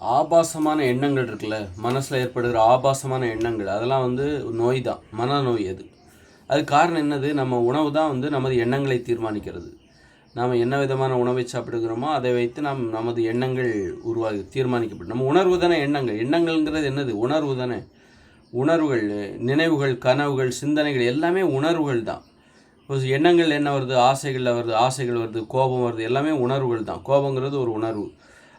ஆபாசமான எண்ணங்கள் இருக்குல்ல? மனசில் ஏற்படுகிற ஆபாசமான எண்ணங்கள். அதெல்லாம் வந்து நோய் தான் மனநோய் அது. அது காரணம் என்னது? நம்ம உணவு தான் வந்து நமது எண்ணங்களை தீர்மானிக்கிறது. நாம் என்ன விதமான உணவை சாப்பிடுகிறோமோ அதை வைத்து நாம் நமது எண்ணங்கள் உருவாகி தீர்மானிக்கப்படும். நம்ம உணர்வு தானே எண்ணங்கள். எண்ணங்கள்ங்கிறது என்னது? உணர்வு தானே. உணர்வுகள் நினைவுகள் கனவுகள் சிந்தனைகள் எல்லாமே உணர்வுகள் தான். இப்போ எண்ணங்கள் என்ன வருது? ஆசைகளில் வருது ஆசைகள் வருது கோபம் வருது எல்லாமே உணர்வுகள் தான். கோபங்கிறது ஒரு உணர்வு.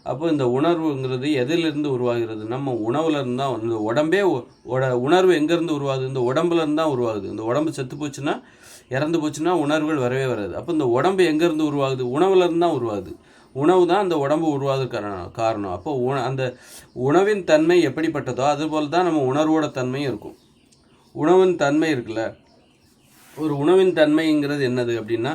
அப்போ இந்த உணர்வுங்கிறது எதிலிருந்து உருவாகிறது? நம்ம உணவுலேருந்து தான் இந்த உடம்பே உட- உணர்வு எங்கேருந்து உருவாகுது? இந்த உடம்புலேருந்து தான் உருவாகுது. இந்த உடம்பு செத்து போச்சுன்னா இறந்து போச்சுன்னா உணர்வுகள் வரவே வராது. அப்போ இந்த உடம்பு எங்கேருந்து உருவாகுது? உணவுலேருந்து தான் உருவாகுது. உணவு தான் அந்த உடம்பு உருவாகுது காரணம். காரணம் அப்போ உண அந்த உணவின் தன்மை எப்படிப்பட்டதோ அதுபோல் தான் நம்ம உணர்வோட தன்மையும் இருக்கும். உணவின் தன்மை இருக்குல்ல? ஒரு உணவின் தன்மைங்கிறது என்னது அப்படின்னா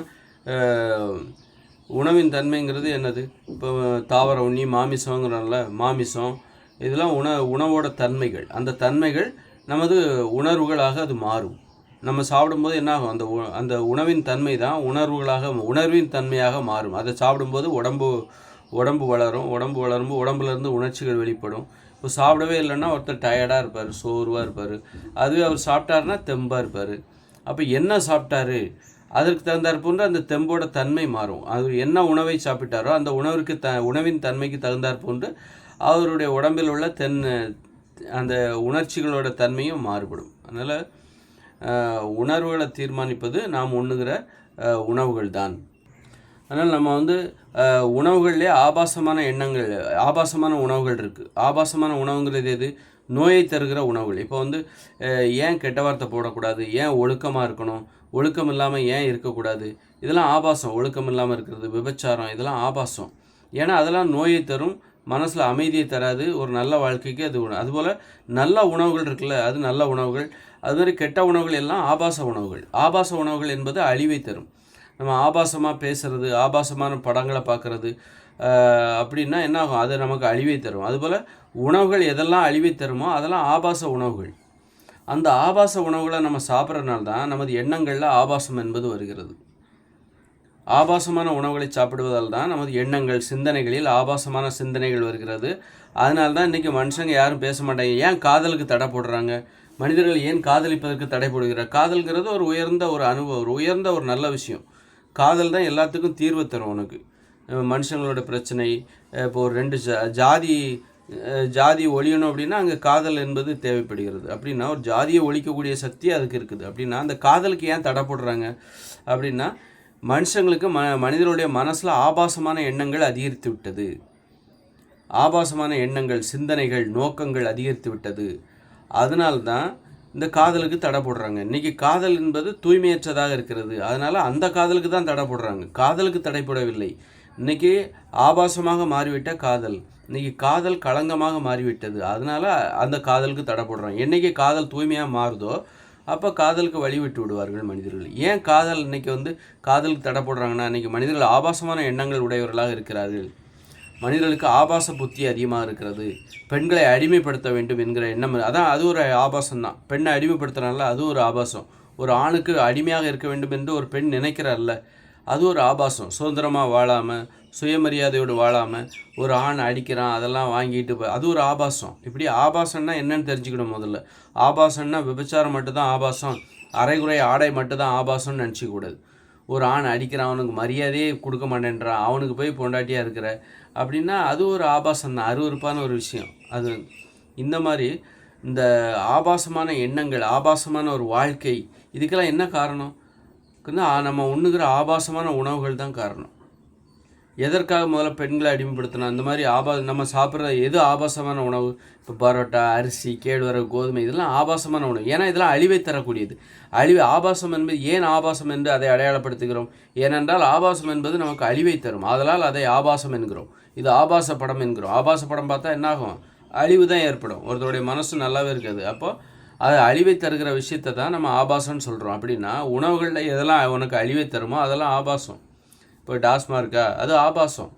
உணவின் தன்மைங்கிறது என்னது? இப்போ தாவர உண்ணி மாமிசங்கிறனால மாமிசம் இதெல்லாம் உண உணவோட தன்மைகள். அந்த தன்மைகள் நமது உணர்வுகளாக அது மாறும். நம்ம சாப்பிடும்போது என்ன ஆகும் அந்த உ- அந்த உணவின் தன்மை தான் உணர்வுகளாக உணர்வின் தன்மையாக மாறும். அதை சாப்பிடும்போது உடம்பு உடம்பு வளரும். உடம்பு வளரும்போது உடம்புலேருந்து உணர்ச்சிகள் வெளிப்படும். இப்போ சாப்பிடவே இல்லைன்னா ஒருத்தர் டயர்டாக இருப்பார் சோர்வாக இருப்பார். அதுவே அவர் சாப்பிட்டாருன்னா தெம்பாக இருப்பார். அப்போ என்ன சாப்பிட்டாரு? அதற்கு தகுந்தாற் போன்று அந்த தெம்போட தன்மை மாறும். அவர் என்ன உணவை சாப்பிட்டாரோ அந்த உணவிற்கு த உணவின் தன்மைக்கு தகுந்தாற் போன்று அவருடைய உடம்பில் உள்ள தென் அந்த உணர்ச்சிகளோட தன்மையும் மாறுபடும். அதனால் உணர்வுகளை தீர்மானிப்பது நாம் உண்ணுகிற உணவுகள் தான். அதனால் நம்ம வந்து உணவுகள்லேயே ஆபாசமான எண்ணங்கள் ஆபாசமான உணவுகள் இருக்குது ஆபாசமான உணவுங்கிறது எது நோயை தருகிற உணவுகள். இப்போ வந்து ஏன் கெட்ட வார்த்தை போடக்கூடாது? ஏன் ஒழுக்கமாக இருக்கணும்? ஒழுக்கம் இல்லாமல் ஏன் இருக்கக்கூடாது? இதெல்லாம் ஆபாசம். ஒழுக்கம் இல்லாமல் இருக்கிறது விபச்சாரம். இதெல்லாம் ஆபாசம். ஏன்னா அதெல்லாம் நோயை தரும் மனசில் அமைதியை தராது ஒரு நல்ல வாழ்க்கைக்கு அது உணவு அதுபோல் நல்ல உணவுகள் இருக்குல்ல அது நல்ல உணவுகள். அது மாதிரி கெட்ட உணவுகள் எல்லாம் ஆபாச உணவுகள். ஆபாச உணவுகள் என்பது அழிவை தரும். நம்ம ஆபாசமாக பேசுகிறது ஆபாசமான படங்களை பார்க்குறது அப்படின்னா என்ன ஆகும்? அது நமக்கு அழிவை தரும். அதுபோல் உணவுகள் எதெல்லாம் அழிவை தருமோ அதெல்லாம் ஆபாச உணவுகள். அந்த ஆபாச உணவுகளை நம்ம சாப்பிட்றதுனால தான் நமது எண்ணங்களில் ஆபாசம் என்பது வருகிறது. ஆபாசமான உணவுகளை சாப்பிடுவதால் தான் நமது எண்ணங்கள் சிந்தனைகளில் ஆபாசமான சிந்தனைகள் வருகிறது. அதனால தான் இன்றைக்கி மனுஷங்க யாரும் பேச மாட்டாங்க ஏன் காதலுக்கு தடை போடுறாங்க? மனிதர்கள் ஏன் காதலிப்பதற்கு தடை போடுகிறார்? காதல்கிறது ஒரு உயர்ந்த ஒரு அனுபவம் ஒரு உயர்ந்த ஒரு நல்ல விஷயம். காதல் தான் எல்லாத்துக்கும் தீர்வு தரும் உனக்கு. மனுஷங்களோட பிரச்சனை இப்போ ஒரு ரெண்டு ஜா- ஜாதி ஜாதி ஒழியணும் அப்படின்னா அங்கே காதல் என்பது தேவைப்படுகிறது. அப்படின்னா ஒரு ஜாதியை ஒழிக்கக்கூடிய சக்தி அதுக்கு இருக்குது. அப்படின்னா அந்த காதலுக்கு ஏன் தடை போடுறாங்க? அப்படின்னா மனுஷங்களுக்கு ம மனிதனுடைய மனசில் ஆபாசமான எண்ணங்கள் அதிகரித்து விட்டது. ஆபாசமான எண்ணங்கள் சிந்தனைகள் நோக்கங்கள் அதிகரித்து விட்டது. அதனால்தான் இந்த காதலுக்கு தடை போடுறாங்க. இன்னைக்கு காதல் என்பது தூய்மையற்றதாக இருக்கிறது. அதனால் அந்த காதலுக்கு தான் தடை போடுறாங்க. காதலுக்கு தடை போடவில்லை. ஆபாசமாக மாறிவிட்ட காதல். இன்னைக்கு காதல் களங்கமாக மாறிவிட்டது. அதனால அந்த காதலுக்கு தடை போடுறாங்க என்னைக்கு காதல் தூய்மையாக மாறுதோ அப்போ காதலுக்கு வழி விட்டு விடுவார்கள் மனிதர்கள். ஏன் காதல் இன்னைக்கு வந்து காதலுக்கு தடை போடுறாங்கன்னா இன்னைக்கு மனிதர்கள் ஆபாசமான எண்ணங்கள் உடையவர்களாக இருக்கிறார்கள். மனிதர்களுக்கு ஆபாச புத்தி அதிகமாக இருக்கிறது. பெண்களை அடிமைப்படுத்த வேண்டும் என்கிற எண்ணம் அதான் அது ஒரு ஆபாசம் தான் பெண்ணை அடிமைப்படுத்துறனால அது ஒரு ஆபாசம். ஒரு ஆணுக்கு அடிமையாக இருக்க வேண்டும் என்று ஒரு பெண் நினைக்கிறார்ல அது ஒரு ஆபாசம். சுதந்திரமாக வாழாமல் சுயமரியாதையோடு வாழாமல் ஒரு ஆண் அடிக்கிறான் அதெல்லாம் வாங்கிட்டு போய் அது ஒரு ஆபாசம். இப்படி ஆபாசம்னா என்னன்னு தெரிஞ்சுக்கணும் முதல்ல. ஆபாசம்னா விபச்சாரம் மட்டும்தான் ஆபாசம். அரைகுறை ஆடை மட்டும்தான் ஆபாசம்னு நினச்சிக்கூடாது ஒரு ஆண் அடிக்கிறான் அவனுக்கு மரியாதையே கொடுக்க மாட்டேன்றான் அவனுக்கு போய் பொண்டாட்டியாக இருக்கிற அப்படின்னா அது ஒரு ஆபாசம் தான் அருவருப்பான ஒரு விஷயம். அது இந்த மாதிரி இந்த ஆபாசமான எண்ணங்கள் ஆபாசமான ஒரு வாழ்க்கை இதுக்கெல்லாம் என்ன காரணம்? நம்ம உண்ணுகிற ஆபாசமான உணவுகள் தான் காரணம். எதற்காக முதல்ல பெண்களை அடிமைப்படுத்தணும்? அந்த மாதிரி ஆபா நம்ம சாப்பிட்ற எது ஆபாசமான உணவு? இப்போ பரோட்டா அரிசி கேழ்வரகு கோதுமை இதெல்லாம் ஆபாசமான உணவு. ஏன்னா இதெல்லாம் அழிவை தரக்கூடியது. அழிவு ஆபாசம் என்பது ஏன் ஆபாசம் என்று அதை அடையாளப்படுத்துகிறோம்? ஏனென்றால் ஆபாசம் என்பது நமக்கு அழிவை தரும். அதனால் அதை ஆபாசம் என்கிறோம். இது ஆபாச படம் என்கிறோம். ஆபாச படம் பார்த்தா என்னாகும்? அழிவு தான் ஏற்படும். ஒருத்தருடைய மனசு நல்லாவே இருக்காது. அப்போது அது அழிவை தருகிற விஷயத்தை தான் நம்ம ஆபாசம்னு சொல்கிறோம் அப்படின்னா உணவுகளில் எதெல்லாம் உனக்கு அழிவை தருமோ அதெல்லாம் ஆபாசம். இப்போ டாஸ்மார்க்கா? அது ஆபாசம்.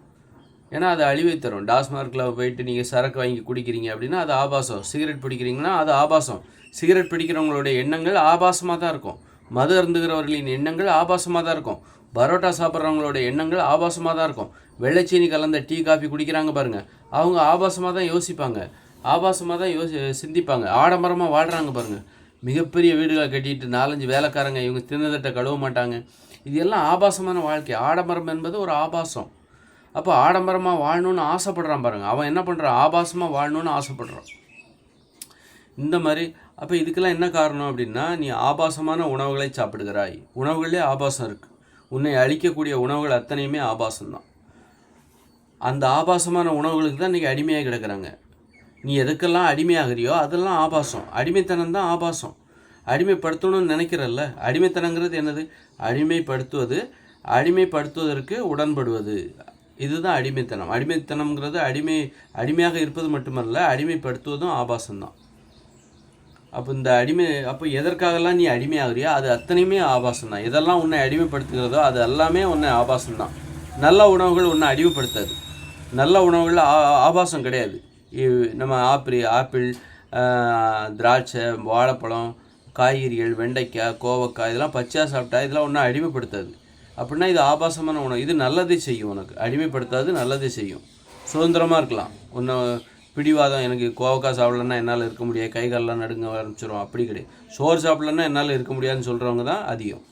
ஏன்னா அது அழிவை தரும். டாஸ்மார்க்கில் போயிட்டு நீங்கள் சரக்கு வாங்கி குடிக்கிறீங்க அப்படின்னா அது ஆபாசம். சிகரெட் பிடிக்கிறீங்கன்னா அது ஆபாசம். சிகரெட் பிடிக்கிறவங்களுடைய எண்ணங்கள் ஆபாசமாக தான் இருக்கும். மது அருந்துகிறவர்களின் எண்ணங்கள் ஆபாசமாக தான் இருக்கும். பரோட்டா சாப்பிட்றவங்களோட எண்ணங்கள் ஆபாசமாக தான் இருக்கும். வெள்ளைச்சீனி கலந்த டீ காஃபி குடிக்கிறாங்க பாருங்கள் அவங்க ஆபாசமாக தான் யோசிப்பாங்க. ஆபாசமாக தான் யோசி சிந்திப்பாங்க. ஆடம்பரமாக வாழ்கிறாங்க பாருங்கள் மிகப்பெரிய வீடுகளை கட்டிட்டு நாலஞ்சு வேலைக்காரங்க இவங்க தின்னதட்டை கழுவ மாட்டாங்க. இது எல்லாம் ஆபாசமான வாழ்க்கை. ஆடம்பரம் என்பது ஒரு ஆபாசம். அப்போ ஆடம்பரமாக வாழணும்னு ஆசைப்படுறான் பாருங்கள் அவன் என்ன பண்ணுறான் ஆபாசமாக வாழணும்னு ஆசைப்படுறான். இந்த மாதிரி அப்போ இதுக்கெல்லாம் என்ன காரணம் அப்படின்னா நீ ஆபாசமான உணவுகளை சாப்பிடுகிறாய். உணவுகளே ஆபாசம் இருக்குது உன்னை அழிக்கக்கூடிய உணவுகள் அத்தனையுமே ஆபாசம்தான். அந்த ஆபாசமான உணவுகளுக்கு தான் இன்றைக்கி அடிமையாக கிடக்குறாங்க. நீ எதுக்கெல்லாம் அடிமையாகிறியோ அதெல்லாம் ஆபாசம். அடிமைத்தனம் தான் ஆபாசம். அடிமைப்படுத்தணும்னு நினைக்கிறல்ல. அடிமைத்தனங்கிறது என்னது? அடிமைப்படுத்துவது அடிமைப்படுத்துவதற்கு உடன்படுவது. இதுதான் அடிமைத்தனம். அடிமைத்தனம்ங்கிறது அடிமை அடிமையாக இருப்பது மட்டுமல்ல அடிமைப்படுத்துவதும் ஆபாசம்தான். அப்போ இந்த அடிமை அப்போ எதற்காகலாம் நீ அடிமையாகிறியோ அது அத்தனையுமே ஆபாசம் தான் எதெல்லாம் உன்னை அடிமைப்படுத்துகிறதோ அது எல்லாமே உன்னை ஆபாசம் தான் நல்ல உணவுகள் உன்னை அடிமைப்படுத்தாது. நல்ல உணவுகள் ஆ- ஆபாசம் கிடையாது. நம்ம ஆப்பிள் ஆப்பிள் திராட்சை வாழைப்பழம் காய்கறிகள் வெண்டைக்காய் கோவக்காய் இதெல்லாம் பச்சையாக சாப்பிட்டா இதெல்லாம் ஒன்றும் அடிமைப்படுத்தாது. அப்படின்னா இது ஆபாசமான உணவு. இது நல்லதே செய்யும் உனக்கு. அடிமைப்படுத்தாது நல்லதே செய்யும். சுதந்திரமாக இருக்கலாம். ஒன்று பிடிவாதம் எனக்கு கோவக்காய் சாப்பிடலன்னா என்னால் இருக்க முடியாது. கை காலெல்லாம் நடுங்க ஆரம்பிச்சிடும் அப்படி கிடையாது. சோறு சாப்பிடலன்னா என்னால் இருக்க முடியாதுன்னு சொல்கிறவங்க தான் அதிகம்.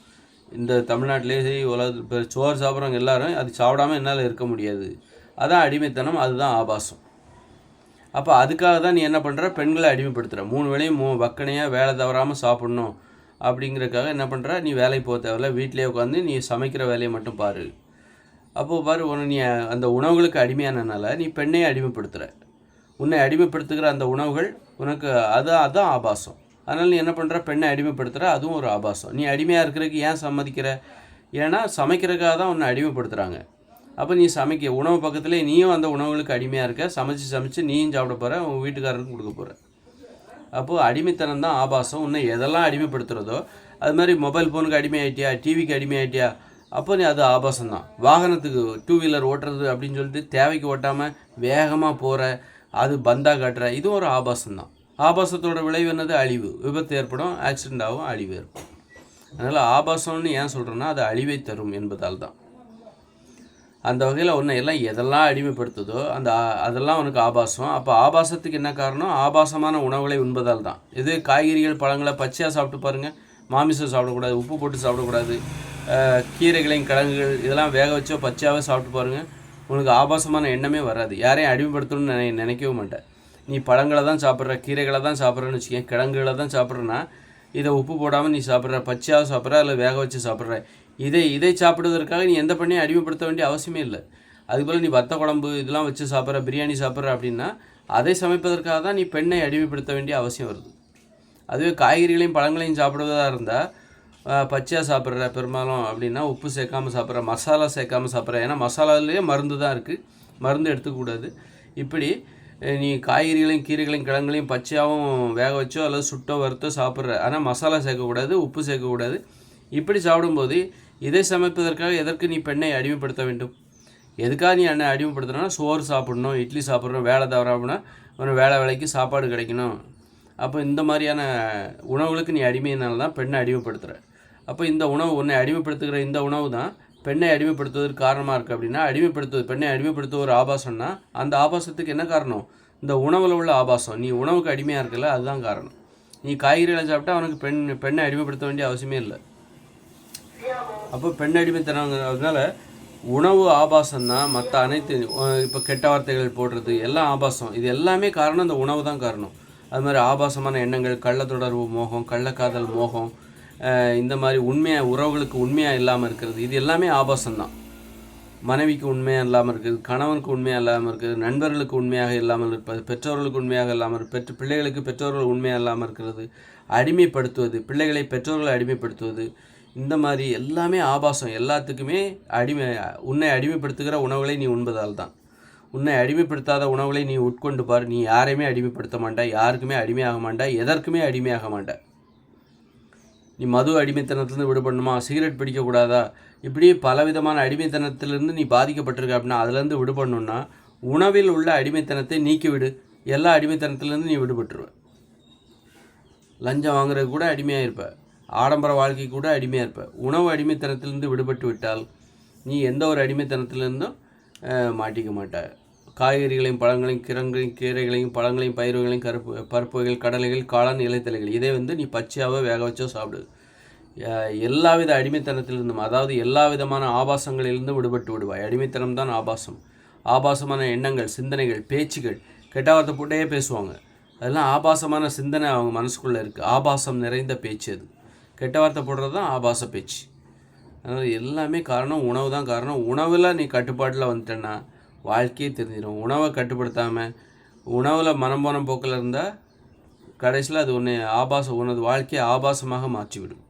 இந்த தமிழ்நாட்டிலே சரி உலகத்தில் சோறு சாப்பிட்றவங்க எல்லாரும் அது சாப்பிடாம என்னால் இருக்க முடியாது. அதான் அடிமைத்தனம் அதுதான் ஆபாசம். அப்போ அதுக்காக தான் நீ என்ன பண்ணுற பெண்களை அடிமைப்படுத்துகிற மூணு வேலையும் மூ வக்கனையாக வேலை தவறாமல் சாப்பிட்ணும் அப்படிங்கிறதுக்காக என்ன பண்ணுற நீ வேலைக்கு போக தேவையில்ல. வீட்டிலே உட்காந்து நீ சமைக்கிற வேலையை மட்டும் பாரு. அப்போது பாரு உன்னை நீ அந்த உணவுகளுக்கு அடிமையானனால நீ பெண்ணையை அடிமைப்படுத்துகிற உன்னை அடிமைப்படுத்துகிற அந்த உணவுகள் உனக்கு அதான் அதான் ஆபாசம். அதனால் நீ என்ன பண்ணுற பெண்ணை அடிமைப்படுத்துகிற அதுவும் ஒரு ஆபாசம். நீ அடிமையாக இருக்கிறதுக்கு ஏன் சம்மதிக்கிற? ஏன்னா சமைக்கிறதுக்காக தான் உன்னை அடிமைப்படுத்துகிறாங்க அப்போ நீ சமைக்க உணவு பக்கத்துலேயே நீயும் அந்த உணவுகளுக்கு அடிமையாக இருக்க. சமைச்சு சமைச்சு நீயும் சாப்பிட போகிற உன் வீட்டுக்காரருக்கும் கொடுக்க போகிற அப்போது அடிமைத்தனம் தான் ஆபாசம். உன்னை எதெல்லாம் அடிமைப்படுத்துகிறதோ அது மாதிரி மொபைல் ஃபோனுக்கு அடிமையாயிட்டியா டிவிக்கு அடிமையாயிட்டியா அப்போ நீ அது ஆபாசம் தான். வாகனத்துக்கு டூ வீலர் ஓட்டுறது அப்படின்னு சொல்லிட்டு தேவைக்கு ஓட்டாமல் வேகமாக போகிற அது பந்தா காட்டுற இதுவும் ஒரு ஆபாசம் தான். ஆபாசத்தோட விளைவு என்னது? அழிவு. விபத்து ஏற்படும் ஆக்சிடென்ட் ஆகும் அழிவு ஏற்படும். அதனால் ஆபாசம்னு ஏன் சொல்கிறேன்னா அது அழிவை தரும் என்பதால் தான். அந்த வகையில் உன்னை எல்லாம் எதெல்லாம் அடிமைப்படுத்துதோ அந்த அதெல்லாம் உனக்கு ஆபாசம். அப்போ ஆபாசத்துக்கு என்ன காரணம்? ஆபாசமான உணவுகளை உண்பதால் தான். இது காய்கறிகள் பழங்களை பச்சையாக சாப்பிட்டு பாருங்கள் மாமிசம் சாப்பிடக்கூடாது உப்பு போட்டு சாப்பிடக்கூடாது. கீரைகளையும் கிழங்குகள் இதெல்லாம் வேக வச்சோ பச்சையாகவே சாப்பிட்டு பாருங்கள் உனக்கு ஆபாசமான எண்ணமே வராது. யாரையும் அடிமைப்படுத்தணும்னு நினை நினைக்கவே மாட்டேன் நீ பழங்களை தான் சாப்பிட்ற கீரைகளை தான் சாப்பிட்றேன்னு வச்சுக்கேன் கிழங்குகளை தான் சாப்பிட்றேன்னா இதை உப்பு போடாமல் நீ சாப்பிட்ற பச்சையாக சாப்பிட்ற இல்லை வேக வச்சு சாப்பிட்ற. இதை இதை சாப்பிடுவதற்காக நீ எந்த பண்ணையும் அடிமைப்படுத்த வேண்டிய அவசியமே இல்லை. அதுபோல் நீ வத்த குழம்பு இதெல்லாம் வச்சு சாப்பிட்ற பிரியாணி சாப்பிட்ற அப்படின்னா அதை சமைப்பதற்காக தான் நீ பெண்ணை அடிமைப்படுத்த வேண்டிய அவசியம் வருது. அதுவே காய்கறிகளையும் பழங்களையும் சாப்பிடுவதாக இருந்தால் பச்சையாக சாப்பிட்ற பெரும்பாலும் அப்படின்னா உப்பு சேர்க்காம சாப்பிட்ற மசாலா சேர்க்காம சாப்பிட்ற ஏன்னா மசாலாலேயே மருந்து தான் இருக்குது மருந்து எடுத்துக்கூடாது இப்படி நீ காய்கறிகளையும் கீரைகளையும் கிழங்குகளையும் பச்சையாகவும் வேக வச்சோ அல்லது சுட்டோ வறுத்தோ சாப்பிட்ற ஆனால் மசாலா சேர்க்கக்கூடாது உப்பு சேர்க்கக்கூடாது. இப்படி சாப்பிடும்போது இதை சமைப்பதற்காக எதற்கு நீ பெண்ணை அடிமைப்படுத்த வேண்டும்? எதுக்காக நீ என்னை அடிமைப்படுத்துறனா? சோறு சாப்பிடணும் இட்லி சாப்பிட்றோம் வேலை தவறாமனா? உனக்கு வேலை வேலைக்கு சாப்பாடு கிடைக்கணும். அப்போ இந்த மாதிரியான உணவுகளுக்கு நீ அடிமையினால தான் பெண்ணை அடிமைப்படுத்துகிற அப்போ இந்த உணவு உன்னை அடிமைப்படுத்துகிற இந்த உணவு தான் பெண்ணை அடிமைப்படுத்துவதற்கு காரணமாக இருக்குது அப்படின்னா அடிமைப்படுத்துவது பெண்ணை அடிமைப்படுத்துவ ஒரு ஆபாசம்னா அந்த ஆபாசத்துக்கு என்ன காரணம்? இந்த உணவில் உள்ள ஆபாசம். நீ உணவுக்கு அடிமையாக இருக்கல அதுதான் காரணம். நீ காய்கறிகளை சாப்பிட்டா அவனுக்கு பெண் பெண்ணை அடிமைப்படுத்த வேண்டிய அவசியமே இல்லை. அப்போ பெண் அடிமைத்தனங்கிறதுனால உணவு ஆபாசம் தான் மற்ற அனைத்து இப்போ கெட்ட வார்த்தைகள் போடுறது எல்லாம் ஆபாசம். இது எல்லாமே காரணம் இந்த உணவு தான் காரணம். அது மாதிரி ஆபாசமான எண்ணங்கள் கள்ள தொடர்பு மோகம் கள்ளக்காதல் மோகம் இந்த மாதிரி உண்மையாக உறவுகளுக்கு உண்மையாக இல்லாமல் இருக்கிறது. இது எல்லாமே ஆபாசம் தான். மனைவிக்கு உண்மையாக இல்லாமல் இருக்குது கணவனுக்கு உண்மையாக இல்லாமல் இருக்குது நண்பர்களுக்கு உண்மையாக இல்லாமல் இருப்பது பெற்றோர்களுக்கு உண்மையாக இல்லாமல் பெற்று பிள்ளைகளுக்கு பெற்றோர்கள் உண்மையாக இல்லாமல் இருக்கிறது அடிமைப்படுத்துவது பிள்ளைகளை பெற்றோர்களை அடிமைப்படுத்துவது இந்த மாதிரி எல்லாமே ஆபாசம். எல்லாத்துக்குமே அடிமை உன்னை அடிமைப்படுத்துகிற உணவுகளை நீ உண்பதால் தான் உன்னை அடிமைப்படுத்தாத உணவுகளை நீ உட்கொண்டு பார். நீ யாரையுமே அடிமைப்படுத்த மாட்டா யாருக்குமே அடிமையாக மாட்டா எதற்குமே அடிமையாக மாட்டா நீ மது அடிமைத்தனத்திலிருந்து விடுபடணுமா? சிகரெட் பிடிக்கக்கூடாதா? இப்படி பலவிதமான அடிமைத்தனத்திலிருந்து நீ பாதிக்கப்பட்டிருக்க அப்படின்னா அதுலேருந்து விடுபடணும்னா உணவில் உள்ள அடிமைத்தனத்தை நீக்கிவிடு. எல்லா அடிமைத்தனத்திலேருந்து நீ விடுபட்டுருவ. லஞ்சம் வாங்குறது கூட அடிமையாக இருப்பேன் ஆடம்பர வாழ்க்கை கூட அடிமையாக இருப்ப. உணவு அடிமைத்தனத்திலிருந்து விடுபட்டு விட்டால் நீ எந்த ஒரு அடிமைத்தனத்திலிருந்தும் மாட்டிக்க மாட்ட காய்கறிகளையும் பழங்களையும் கிரங்களையும் கீரைகளையும் பழங்களையும் பயிர்களையும் கருப்பு பருப்பு வகைகள் கடலைகள் காளான் இலைத்தலைகள் இதை வந்து நீ பச்சையாவோ வேக வச்சோ சாப்பிடு. எல்லாவித அடிமைத்தனத்திலிருந்தும் அதாவது எல்லா விதமான ஆபாசங்களிலிருந்து விடுபட்டு விடுவாய். அடிமைத்தனம் தான் ஆபாசம். ஆபாசமான எண்ணங்கள் சிந்தனைகள் பேச்சுகள் கெட்ட வார்த்தை போட்டே பேசுவாங்க. அதெல்லாம் ஆபாசமான சிந்தனை அவங்க மனசுக்குள்ளே இருக்குது ஆபாசம் நிறைந்த பேச்சு அது. கெட்ட வார்த்தை போடுறது தான் ஆபாச பேச்சு. அதனால் எல்லாமே காரணம் உணவு தான் காரணம். உணவில் நீ கட்டுப்பாட்டில் வந்துட்டேன்னா வாழ்க்கையே தெரிஞ்சிடும் உணவை கட்டுப்படுத்தாமல் உணவில் மனம் போன போக்கில் இருந்தால் கடைசியில் அது ஒன்று ஆபாசம் உனது வாழ்க்கையை ஆபாசமாக மாற்றிவிடும்.